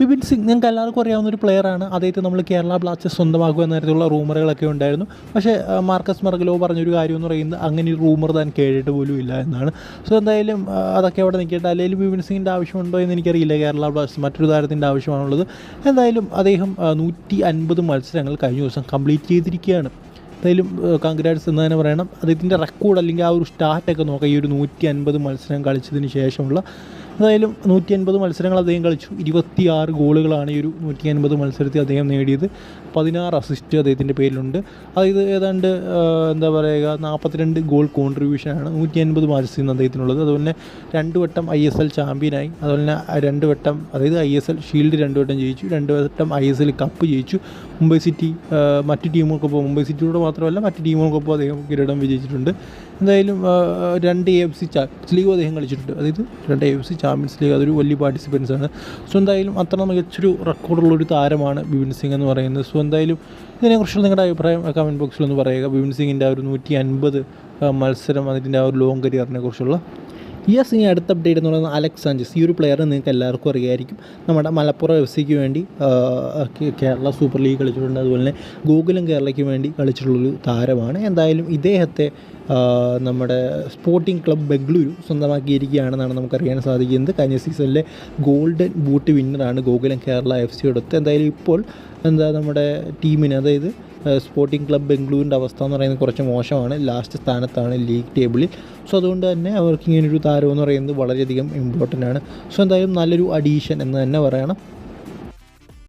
ബിപിൻ സിംഗ് നിങ്ങൾക്ക് എല്ലാവർക്കും അറിയാവുന്ന ഒരു പ്ലെയറാണ് അദ്ദേഹത്തെ നമ്മൾ കേരള ബ്ലാസ്റ്റേഴ്സ് സ്വന്തമാക്കുക എന്ന തരത്തിലുള്ള റൂമറുകളൊക്കെ ഉണ്ടായിരുന്നു. പക്ഷേ മാർക്കസ് മർഗലോ പറഞ്ഞൊരു കാര്യം എന്ന് പറയുന്നത് അങ്ങനെ ഒരു റൂമർ താൻ കേട്ടിട്ട് പോലും ഇല്ല എന്നാണ്. സോ എന്തായാലും അതൊക്കെ അവിടെ നിൽക്കട്ടെ. അല്ലെങ്കിൽ വിപിൻ സിംഗിന്റെ ആവശ്യമുണ്ടോ എന്ന് എനിക്കറിയില്ല. കേരള ബ്ലാസ്റ്റേഴ്സ് മറ്റൊരു താരത്തിന്റെ ആവശ്യമാണുള്ളത്. എന്തായാലും അദ്ദേഹം നൂറ്റി അൻപത് മത്സരങ്ങൾ കഴിഞ്ഞ ദിവസം കംപ്ലീറ്റ് ചെയ്തിരിക്കുകയാണ്. എന്തായാലും കൺഗ്രാറ്റ്സ് എന്ന് തന്നെ പറയണം. അദ്ദേഹത്തിന്റെ റെക്കോർഡ് അല്ലെങ്കിൽ ആ ഒരു സ്റ്റാർട്ടൊക്കെ നോക്കാം. ഈ ഒരു നൂറ്റി അൻപത് മത്സരം കളിച്ചതിന് ശേഷമുള്ള എന്തായാലും നൂറ്റി അൻപത് മത്സരങ്ങൾ അദ്ദേഹം കളിച്ചു. ഇരുപത്തിയാറ് ഗോളുകളാണ് ഈ ഒരു നൂറ്റി അൻപത് മത്സരത്തിൽ അദ്ദേഹം നേടിയത്. പതിനാറ് അസിസ്റ്റ് അദ്ദേഹത്തിന്റെ പേരിലുണ്ട്. അതായത് ഏതാണ്ട് എന്താ പറയുക നാൽപ്പത്തിരണ്ട് ഗോൾ കോൺട്രിബ്യൂഷനാണ് നൂറ്റി അൻപത് മത്സരം ഇന്ന് അദ്ദേഹത്തിനുള്ളത്. അതുപോലെ തന്നെ രണ്ട് വട്ടം ഐ എസ് എൽ ചാമ്പ്യനായി അതുപോലെ തന്നെ രണ്ട് വട്ടം അതായത് ഐ എസ് എൽ ഷീൽഡ് രണ്ട് വട്ടം ജയിച്ചു. രണ്ട് വട്ടം ഐ എസ് എൽ കപ്പ് ജയിച്ചു. മുംബൈ സിറ്റി മറ്റു മറ്റ് ടീമുകൾക്കൊപ്പം മുംബൈ സിറ്റിയോട് മാത്രമല്ല മറ്റ് ടീമുകൾക്കൊപ്പം അദ്ദേഹം കിരീടം വിജയിച്ചിട്ടുണ്ട്. എന്തായാലും രണ്ട് എ എഫ് സി ചാമ്പ്യൻസ് ലീഗും അദ്ദേഹം കളിച്ചിട്ടുണ്ട്. അതായത് രണ്ട് A F C champions league അതൊരു വലിയ പാർട്ടിസിപ്പൻസ് ആണ്. സോ എന്തായാലും അത്ര മികച്ചൊരു റെക്കോർഡുള്ളൊരു താരമാണ് ബിപിൻ സിംഗ് എന്ന് പറയുന്നത്. സോ എന്തായാലും ഇതിനെക്കുറിച്ചുള്ള നിങ്ങളുടെ അഭിപ്രായം കമന്റ് ബോക്സിൽ ഒന്ന് പറയുക. ബിപിൻ സിംഗിന്റെ ആ ഒരു നൂറ്റി അൻപത് മത്സരം അതിന്റെ ആ ഒരു ലോങ് കരിയറിനെ കുറിച്ചുള്ള യെസ് ഇനി അടുത്ത അപ്ഡേറ്റ് എന്ന് പറയുന്നത് അലക്സ് സാഞ്ചസ് ഈ ഒരു പ്ലെയർ നിങ്ങൾക്ക് എല്ലാവർക്കും അറിയായിരിക്കും. നമ്മുടെ മലപ്പുറം എഫ് സിക്ക് വേണ്ടി കേരള സൂപ്പർ ലീഗ് കളിച്ചിട്ടുണ്ട്. അതുപോലെ തന്നെ ഗൂഗിളും കേരളയ്ക്ക് വേണ്ടി കളിച്ചിട്ടുള്ളൊരു താരമാണ്. എന്തായാലും ഇദ്ദേഹത്തെ നമ്മുടെ സ്പോർട്ടിംഗ് ക്ലബ് ബംഗളൂരു സ്വന്തമാക്കിയിരിക്കുകയാണെന്നാണ് നമുക്കറിയാൻ സാധിക്കുന്നത്. കഴിഞ്ഞ സീസണിലെ ഗോൾഡൻ ബൂട്ട് വിന്നറാണ് ഗോകുലം കേരള എഫ് സിയോടൊത്ത് എന്തായാലും ഇപ്പോൾ എന്താ നമ്മുടെ ടീമിന് അതായത് സ്പോർട്ടിംഗ് ക്ലബ് ബംഗളൂരിന്റെ അവസ്ഥ എന്ന് പറയുന്നത് കുറച്ച് മോശമാണ്. ലാസ്റ്റ് സ്ഥാനത്താണ് ലീഗ് ടേബിളിൽ സോ അതുകൊണ്ട് തന്നെ അവർക്ക് ഇങ്ങനൊരു താരം എന്ന് പറയുന്നത് വളരെയധികം ഇമ്പോർട്ടന്റ് ആണ്. സോ എന്തായാലും നല്ലൊരു അഡീഷൻ എന്ന് തന്നെ പറയണം.